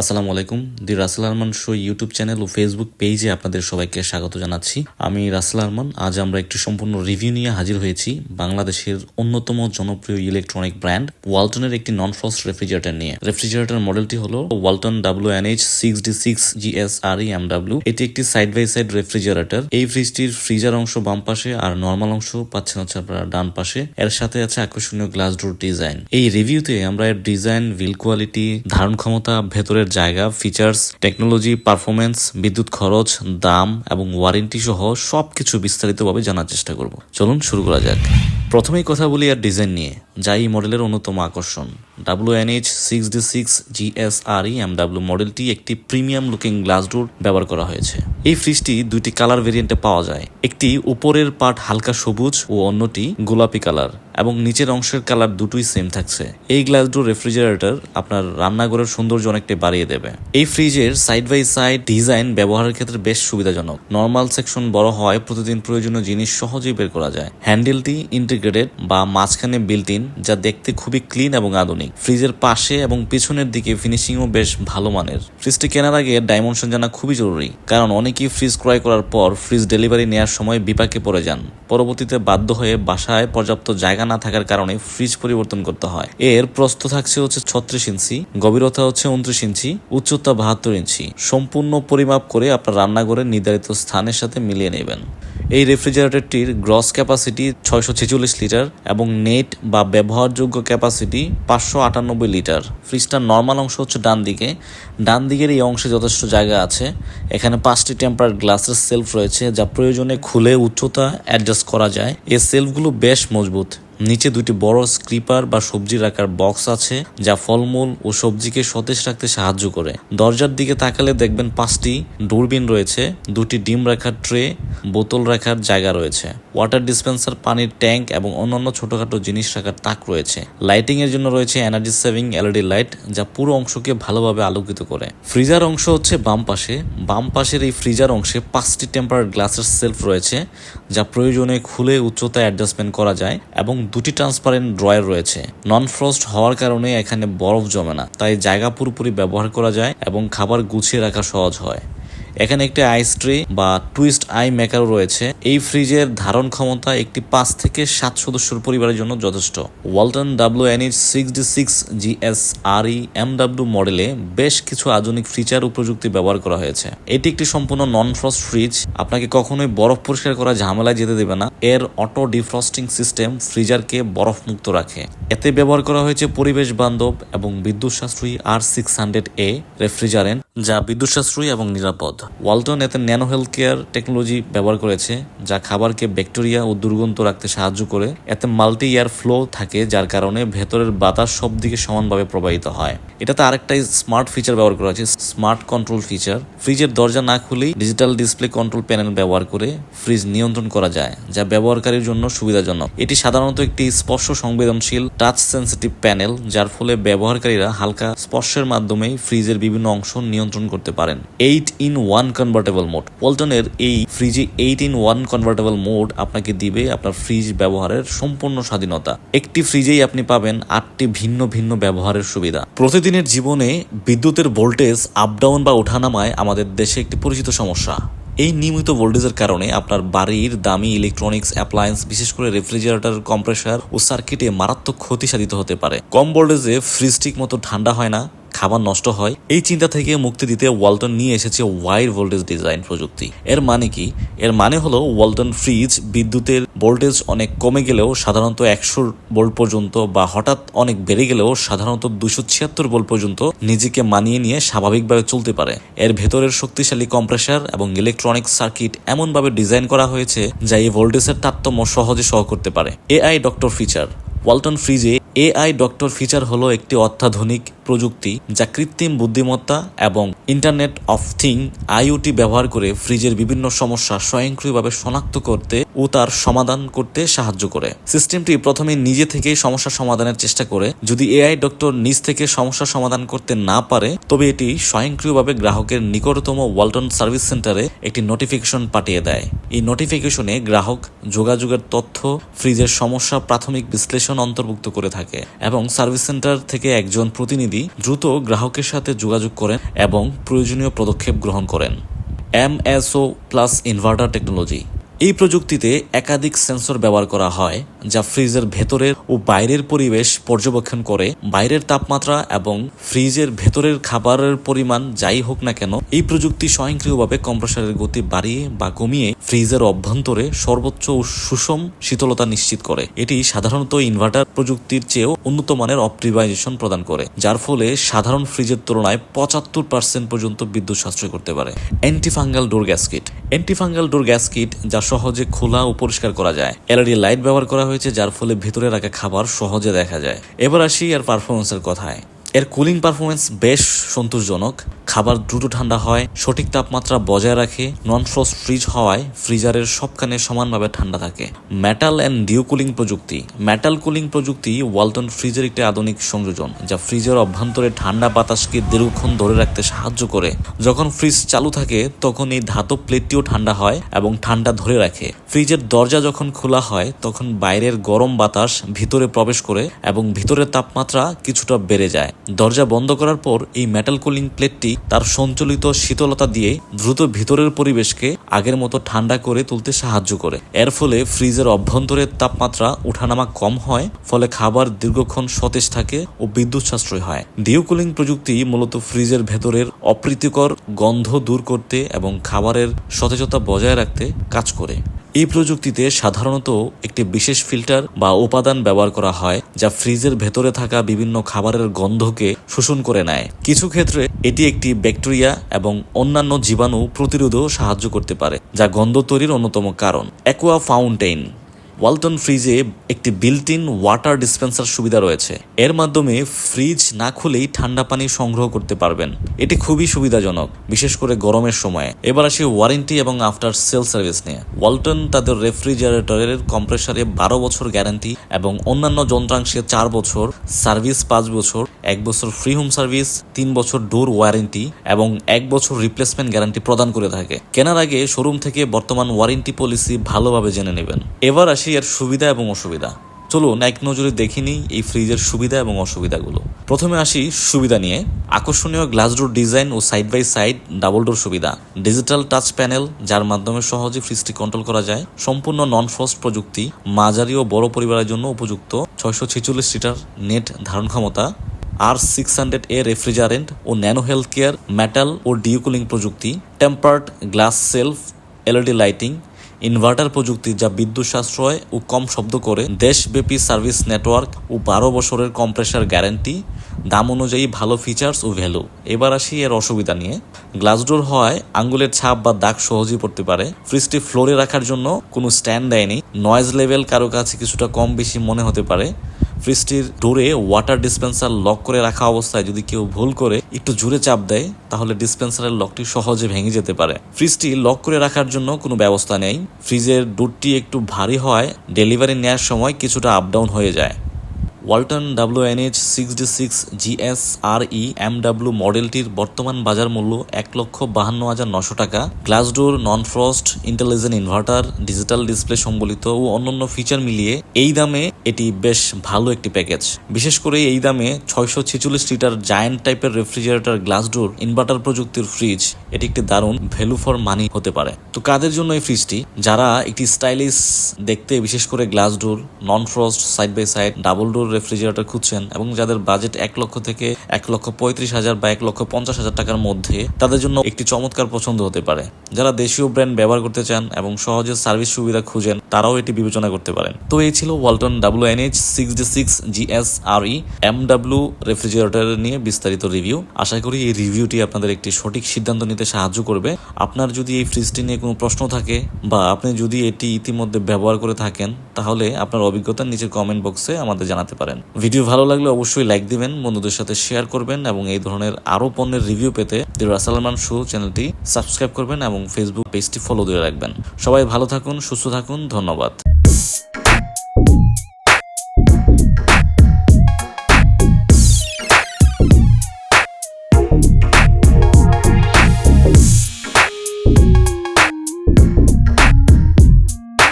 আসসালামু আলাইকুম। The Rasel Arman show YouTube channel O Facebook পেজে আপনাদের সবাইকে স্বাগত জানাচ্ছি। আমি রাসেল আরমান। আজ আমরা একটি সম্পূর্ণ রিভিউ নিয়ে হাজির হয়েছি বাংলাদেশের অন্যতম জনপ্রিয় ইলেকট্রনিক ব্র্যান্ড ওয়ালটনের একটি নন ফ্রস্ট রেফ্রিজারেটর নিয়ে। রেফ্রিজারেটর মডেলটি হলো Walton W N H six D six G S R M W এটি একটি সাইড বাই সাইড রেফ্রিজারেটর এই ফ্রিজটির ফ্রিজার অংশ বাম পাশে আর নর্মাল অংশ পাচ্ছেন হচ্ছে আপনারা ডান পাশে। এর সাথে আছে আকর্ষণীয় গ্লাস ডোর ডিজাইন এই রিভিউতে আমরা এর ডিজাইন বিল কোয়ালিটি ধারণ ক্ষমতা, ভেতরের জায়গা ফিচার্স টেকনোলজি পারফরমেন্স বিদ্যুৎ খরচ, দাম এবং ওয়ারেন্টি সহ সবকিছু বিস্তারিতভাবে জানার চেষ্টা করব। চলুন শুরু করা যাক। প্রথমেই কথা বলি আর ডিজাইন নিয়ে, যা এই মডেলের অন্যতম আকর্ষণ। W N H six D six GS R E M W মডেলটি একটি প্রিমিয়াম লুকিং গ্লাস ডোর ব্যবহার করা হয়েছে। এই ফ্রিজটি দুইটি কালার ভেরিয়েন্টে পাওয়া যায়। একটি উপরের পার্ট হালকা সবুজ ও অন্যটি গোলাপি কালার এবং নিচের অংশের কালার দুটোই সেম থাকছে। এই গ্লাস ডোর রেফ্রিজারেটর আপনার রান্নাঘরের সৌন্দর্য অনেকটাই বাড়িয়ে দেবে। এই ফ্রিজের সাইড বাই সাইড ডিজাইন ব্যবহারের ক্ষেত্রে বেশ সুবিধাজনক। নর্মাল সেকশন বড় হওয়ায় প্রতিদিন প্রয়োজনীয় জিনিস সহজেই বের করা যায়। হ্যান্ডেলটি ইন্টিগ্রেটেড বা মাঝখানে বিল্ট ইন যা দেখতে খুবই ক্লিন এবং আধুনিক। ফ্রিজের পাশে এবং পিছনের দিকে ফিনিশিংও বেশ ভালো মানের। ফ্রিজটি কেনার আগে ডাইমেনশন জানা খুবই জরুরি, কারণ অনেকেই ফ্রিজ ক্রয় করার পর ফ্রিজ ডেলিভারি নেওয়ার সময় বিপাকে পড়ে যান। পরবর্তীতে বাধ্য হয়ে বাসায় পর্যাপ্ত জায়গা না থাকার কারণে ফ্রিজ পরিবর্তন করতে হয়। এর প্রস্থ থাকছে হচ্ছে ছত্রিশ ইঞ্চি, গভীরতা হচ্ছে উনত্রিশ ইঞ্চি, উচ্চতা বাহাত্তর ইঞ্চি। সম্পূর্ণ পরিমাপ করে আপনার রান্নাঘরের নির্ধারিত স্থানের সাথে মিলিয়ে নেবেন। এই রেফ্রিজারেটরটির গ্রস ক্যাপাসিটি ছয়শো ছেচল্লিশ লিটার এবং নেট বা ব্যবহারযোগ্য ক্যাপাসিটি পাঁচশো আটানব্বই লিটার। ফ্রিজটার নর্মাল অংশ হচ্ছে ডান দিকে ডান দিকের এই অংশে যথেষ্ট জায়গা আছে। এখানে পাঁচটি টেম্পার গ্লাসের সেলফ রয়েছে, যা প্রয়োজনে খুলে উচ্চতা অ্যাডজাস্ট করা যায়। এই সেলফগুলো বেশ মজবুত। নিচে দুটি বড় স্ক্রিপার বা সবজি রাখার বক্স আছে, যা ফলমূল ও সবজিকে সতেজ রাখতে সাহায্য করে। দরজার দিকে তাকালে দেখবেন পাঁচটি দূরবীন রয়েছে, দুটি ডিম রাখার ট্রে, বোতল রাখার জায়গা রয়েছে। ওয়াটার ডিসপেন্সার, পানির ট্যাঙ্ক এবং অন্যান্য ছোটখাটো জিনিস রাখার তাক রয়েছে। লাইটিং এর জন্য রয়েছে এনার্জি সেভিং এলইডি লাইট, যা পুরো অংশকে ভালোভাবে আলোকিত করে। ফ্রিজার অংশ হচ্ছে বাম পাশে। বাম পাশের এই ফ্রিজার অংশে পাঁচটি টেম্পার গ্লাসের সেলফ রয়েছে, যা প্রয়োজনে খুলে উচ্চতা অ্যাডজাস্টমেন্ট করা যায় এবং দুটি ট্রান্সপারেন্ট ড্রয়ার রয়েছে। নন ফ্রস্ট হওয়ার কারণে এখানে বরফ জমে না, তাই জায়গা পুরোপুরি ব্যবহার করা যায় এবং খাবার গুছিয়ে রাখা সহজ হয়। এখানে একটি আইস ট্রে বা টুইস্ট আই মেকারও রয়েছে। এই ফ্রিজের ধারণ ক্ষমতা একটি পাঁচ থেকে সাত সদস্যের পরিবারের জন্য যথেষ্ট। Walton W N H six D six G S R E M W মডেলে বেশ কিছু আধুনিক ফিচার ও প্রযুক্তি ব্যবহার করা হয়েছে। এটি একটি সম্পূর্ণ নন ফ্রস্ট ফ্রিজ আপনাকে কখনোই বরফ পরিষ্কার করা ঝামেলায় যেতে দেবে না। এর অটো ডিফ্রস্টিং সিস্টেম ফ্রিজারকে বরফ মুক্ত রাখে। এতে ব্যবহার করা হয়েছে পরিবেশ বান্ধব এবং বিদ্যুৎ সাশ্রয়ী R six hundred A refrigerant যা বিদ্যুৎ সাশ্রয়ী এবং নিরাপদ। ওয়ালটন এতে ন্যানো হেলথ কেয়ার টেকনোলজি ব্যবহার করেছে, যা খাবারকে ব্যাকটেরিয়া ও দুর্গন্ধ রাখতে সাহায্য করে। এতে মাল্টি এয়ার ফ্লো থাকে, যার কারণে ভেতরের বাতাস সব দিকে সমানভাবে প্রবাহিত হয়। এটাতে আরেকটাই স্মার্ট ফিচার ব্যবহার করা হয়েছে, স্মার্ট কন্ট্রোল ফিচার। ফ্রিজের দরজা না খুলেই ডিজিটাল ডিসপ্লে কন্ট্রোল প্যানেল ব্যবহার করে ফ্রিজ নিয়ন্ত্রণ করা যায়, যা ব্যবহারকারীর জন্য সুবিধাজনক। এটি সাধারণত একটি স্পর্শ সংবেদনশীল টাচ সেন্সিটিভ প্যানেল, যার ফলে ব্যবহারকারীরা হালকা স্পর্শের মাধ্যমে ফ্রিজের বিভিন্ন অংশ নিয়ন্ত্রণ করতে পারেন। Eight in one convertible mode পল্টনের এই ফ্রিজে eight in one convertible mode আপনাকে দিবে আপনার ফ্রিজ ব্যবহারের সম্পূর্ণ স্বাধীনতা। একটি ফ্রিজেই আপনি পাবেন আটটি ভিন্ন ভিন্ন ব্যবহারের সুবিধা। প্রতিদিনের জীবনে বিদ্যুতের ভোল্টেজ আপ ডাউন বা ওঠানামায় আমাদের দেশে একটি পরিচিত সমস্যা। এই নিয়মিত ভোল্টেজের কারণে আপনার বাড়ির দামি ইলেকট্রনিক্স অ্যাপ্লায়েন্স বিশেষ করে রেফ্রিজারেটর কম্প্রেসার ও সার্কিটে মারাত্মক ক্ষতি সাধিত হতে পারে। কম ভোল্টেজে ফ্রিজ ঠিক মতো ঠান্ডা হয় না খাবার নষ্ট হয়, এই চিন্তা থেকে মুক্তি দিতে ওয়ালটন নিয়ে এসেছে ওয়াইড ভোল্টেজ ডিজাইন প্রযুক্তি। এর মানে কি? এর মানে হলো ওয়ালটন ফ্রিজ বিদ্যুতের ভোল্টেজ অনেক কমে গেলেও সাধারণত একশো ভোল্ট পর্যন্ত বা হঠাৎ অনেক বেড়ে গেলেও সাধারণত দুশো ছিয়াত্তর ভোল্ট পর্যন্ত নিজেকে মানিয়ে নিয়ে স্বাভাবিকভাবে চলতে পারে। এর ভেতরের শক্তিশালী কম্প্রেসার এবং ইলেকট্রনিক সার্কিট এমনভাবে ডিজাইন করা হয়েছে যা এই ভোল্টেজের তারতম্য সহজে সহ করতে পারে। এআই ডক্টর ফিচার, ওয়ালটন ফ্রিজে এআই ডক্টর ফিচার হলো একটি অত্যাধুনিক প্রযুক্তি যা কৃত্রিম বুদ্ধিমত্তা এবং ইন্টারনেট অফ থিং, আইওটি ব্যবহার করে ফ্রিজের বিভিন্ন সমস্যা স্বয়ংক্রিয়ভাবে শনাক্ত করতে ও তার সমাধান করতে সাহায্য করে। সিস্টেমটি প্রথমে নিজে থেকেই সমস্যা সমাধানের চেষ্টা করে। যদি এআই ডক্টর নিজ থেকে সমস্যা সমাধান করতে না পারে, তবে এটি স্বয়ংক্রিয়ভাবে গ্রাহকের নিকটতম ওয়ালটন সার্ভিস সেন্টারে একটি নোটিফিকেশন পাঠিয়ে দেয়। এই নোটিফিকেশনে গ্রাহক যোগাযোগের তথ্য, ফ্রিজের সমস্যা প্রাথমিক বিশ্লেষণ অন্তর্ভুক্ত করে থাকে। এবং সার্ভিস সেন্টার থেকে একজন প্রতিনিধি দ্রুত গ্রাহকের সাথে যোগাযোগ করেন এবং প্রয়োজনীয় পদক্ষেপ গ্রহণ করেন। MSO plus inverter technology. এই প্রযুক্তিতে একাধিক সেন্সর ব্যবহার করা হয় যা ফ্রিজের ভেতরের ও বাইরের পরিবেশ পর্যবেক্ষণ করে বাইরের তাপমাত্রা এবং ফ্রিজের ভেতরের খাবারের পরিমাণ যাই হোক না কেন এই প্রযুক্তি স্বয়ংক্রিয়ভাবে কম্প্রেসারের গতি বাড়িয়ে বা কমিয়ে ফ্রিজের অভ্যন্তরে সর্বোচ্চ ও সুষম শীতলতা নিশ্চিত করে। এটি সাধারণত ইনভার্টার প্রযুক্তির চেয়েও উন্নত মানের অপটিমাইজেশন প্রদান করে, যার ফলে সাধারণ ফ্রিজের তুলনায় পঁচাত্তর পার্সেন্ট পর্যন্ত বিদ্যুৎ সাশ্রয় করতে পারে। Antifungal door gasket. Antifungal door gasket যা সহজে খোলা ও পরিষ্কার করা যায়। এলইডি লাইট ব্যবহার করা হয়েছে, যার ফলে ভিতরে রাখা খাবার সহজে দেখা যায়। এবার আসি এর পারফরমেন্সের কথায়। এর কুলিং পারফরমেন্স বেশ সন্তোষজনক। খাবার দ্রুত ঠান্ডা হয়, সঠিক তাপমাত্রা বজায় রাখে নন ফ্রস্ট ফ্রিজ হওয়ায় ফ্রিজারের সবখানে সমানভাবে ঠান্ডা থাকে। মেটাল অ্যান্ড ডিউ কুলিং প্রযুক্তি। মেটাল কুলিং প্রযুক্তি ওয়ালটন ফ্রিজের একটি আধুনিক সংযোজন, যা ফ্রিজের অভ্যন্তরে ঠান্ডা বাতাসকে দীর্ঘক্ষণ ধরে রাখতে সাহায্য করে। যখন ফ্রিজ চালু থাকে, তখন এই ধাতব প্লেটটিও ঠান্ডা হয় এবং ঠান্ডা ধরে রাখে। ফ্রিজের দরজা যখন খোলা হয়, তখন বাইরের গরম বাতাস ভিতরে প্রবেশ করে এবং ভিতরের তাপমাত্রা কিছুটা বেড়ে যায়। দরজা বন্ধ করার পর এই মেটাল কুলিং প্লেটটি তার সঞ্চালিত শীতলতা দিয়ে দ্রুত ভিতরের পরিবেশকে আগের মতো ঠান্ডা করে তুলতে সাহায্য করে। এর ফলে ফ্রিজের অভ্যন্তরের তাপমাত্রা উঠানামা কম হয়, ফলে খাবার দীর্ঘক্ষণ সতেজ থাকে ও বিদ্যুৎ সাশ্রয় হয়। ডিউ কুলিং প্রযুক্তি মূলত ফ্রিজের ভেতরের অপ্রীতিকর গন্ধ দূর করতে এবং খাবারের সতেজতা বজায় রাখতে কাজ করে। এই প্রযুক্তিতে সাধারণত একটি বিশেষ ফিল্টার বা উপাদান ব্যবহার করা হয়, যা ফ্রিজের ভেতরে থাকা বিভিন্ন খাবারের গন্ধকে শোষণ করে নেয়। কিছু ক্ষেত্রে এটি একটি ব্যাকটেরিয়া এবং অন্যান্য জীবাণু প্রতিরোধেও সাহায্য করতে পারে, যা গন্ধ তৈরির অন্যতম কারণ। অ্যাকোয়া ফাউন্টেইন ওয়ালটন ফ্রিজে একটি বিল্ট ইন ওয়াটার ডিসপেন্সার সুবিধা রয়েছে। এর মাধ্যমে ফ্রিজ না খুলেই ঠান্ডা পানি সংগ্রহ করতে পারবেন। এটি খুবই সুবিধাজনক, বিশেষ করে গরমের সময়। এবার আসি ওয়ারেন্টি এবং আফটার সেল সার্ভিস নিয়ে। ওয়ালটন তাদের রেফ্রিজারেটরের কম্প্রেসারে বারো বছর গ্যারান্টি এবং অন্যান্য যন্ত্রাংশে চার বছর, সার্ভিস পাঁচ বছর এক বছর ফ্রি হোম সার্ভিস তিন বছর ডোর ওয়ারেন্টি এবং এক বছর রিপ্লেসমেন্ট গ্যারান্টি প্রদান করে থাকে। কেনার আগে শোরুম থেকে বর্তমান ওয়ারেন্টি পলিসি ভালোভাবে জেনে নেবেন। এবার আসি এর সুবিধা এবং অসুবিধা। চলুন এক নজরে দেখে নিই এই ফ্রিজের সুবিধা এবং অসুবিধাগুলো। প্রথমে আসি সুবিধা নিয়ে। আকর্ষণীয় glass door design O side by side double door সুবিধা। ডিজিটাল টাচ প্যানেল যার মাধ্যমে সহজে ফ্রিজটি কন্ট্রোল করা যায়। সম্পূর্ণ নন ফ্রস্ট প্রযুক্তি, মাঝারি ও বড় পরিবারের জন্য উপযুক্ত। ছয়শো ছেচল্লিশ লিটার নেট ধারণ ক্ষমতা। R six hundred A refrigerant O nano health care metal ও ডিউকুলিং প্রযুক্তি, tempered glass shelf, LED lighting, inverter প্রযুক্তি যা বিদ্যুৎ সাশ্রয় ও কম শব্দ করে, দেশব্যাপী সার্ভিস নেটওয়ার্ক ও বারো বছরের কম্প্রেসার গ্যারান্টি, দাম অনুযায়ী ভালো ফিচার্স ও ভ্যালু। এবার আসি এর অসুবিধা নিয়ে। গ্লাস ডোর হওয়ায় আঙ্গুলের ছাপ বা দাগ সহজেই পড়তে পারে। ফ্রিজটি ফ্লোরে রাখার জন্য কোনো স্ট্যান্ড দেয়নি। নয়েজ লেভেল কারও কাছে কিছুটা কম বেশি মনে হতে পারে। ফ্রিজটির ডোরে ওয়াটার ডিসপেন্সার লক করে রাখা অবস্থায় যদি কেউ ভুল করে একটু জোরে চাপ দেয়, তাহলে ডিসপেন্সারের লকটি সহজে ভেঙে যেতে পারে। ফ্রিজটি লক করে রাখার জন্য কোনো ব্যবস্থা নেই। ফ্রিজের ডোরটি একটু ভারী হয় ডেলিভারি নেওয়ার সময় কিছুটা আপ ডাউন হয়ে যায়। Walton W N H six D six GS R E M W মডেলটির বর্তমান বাজার মূল্য এক লক্ষ বাহান্ন হাজার নশো টাকা glass door non frost intelligent inverter, digital display সম্বলিত ও অন্যান্য ফিচার মিলিয়ে এই দামে এটি বেশ ভালো একটি প্যাকেজ। বিশেষ করে এই দামে ছয়শো ছেচল্লিশ লিটার জায়ান্ট টাইপের রেফ্রিজারেটর গ্লাস ডোর ইনভার্টার প্রযুক্তির ফ্রিজ, এটি একটি দারুণ ভ্যালু ফর মানি হতে পারে। তো কাদের জন্য এই ফ্রিজটি? যারা একটি স্টাইলিশ দেখতে, বিশেষ করে glass door non frost side by side double door refrigerator খুঁজছেন এবং যাদের বাজেট এক লক্ষ থেকে এক লক্ষ পঁয়ত্রিশ হাজার বা এক লক্ষ পঞ্চাশ হাজার টাকার মধ্যে, তাদের জন্য একটি চমৎকার পছন্দ হতে পারে। যারা দেশীয় ব্র্যান্ড ব্যবহার করতে চান এবং সহজে সার্ভিস সুবিধা খুঁজেন, তারাও এটি বিবেচনা করতে পারেন। তো এই ছিল Walton W N H six D six GS R E M W refrigerator নিয়ে বিস্তারিত রিভিউ। আশা করি এই রিভিউটি আপনাদের একটি সঠিক সিদ্ধান্ত নিতে সাহায্য করবে। আপনার যদি এই ফ্রিজটি নিয়ে কোনো প্রশ্ন থাকে বা আপনি যদি এটি ইতিমধ্যে ব্যবহার করে থাকেন, তাহলে আপনার অভিজ্ঞতা নিচের কমেন্ট বক্সে আমাদের জানাতে পারেন। পারেন। ভিডিও ভালো লাগলে অবশ্যই লাইক দিবেন, বন্ধুদের সাথে শেয়ার করবেন এবং এই ধরনের আরও পণ্যের রিভিউ পেতে দি রাসালমান শো চ্যানেলটি সাবস্ক্রাইব করবেন এবং ফেসবুক পেজটি ফলো দিয়ে রাখবেন। সবাই ভালো থাকুন, সুস্থ থাকুন, ধন্যবাদ।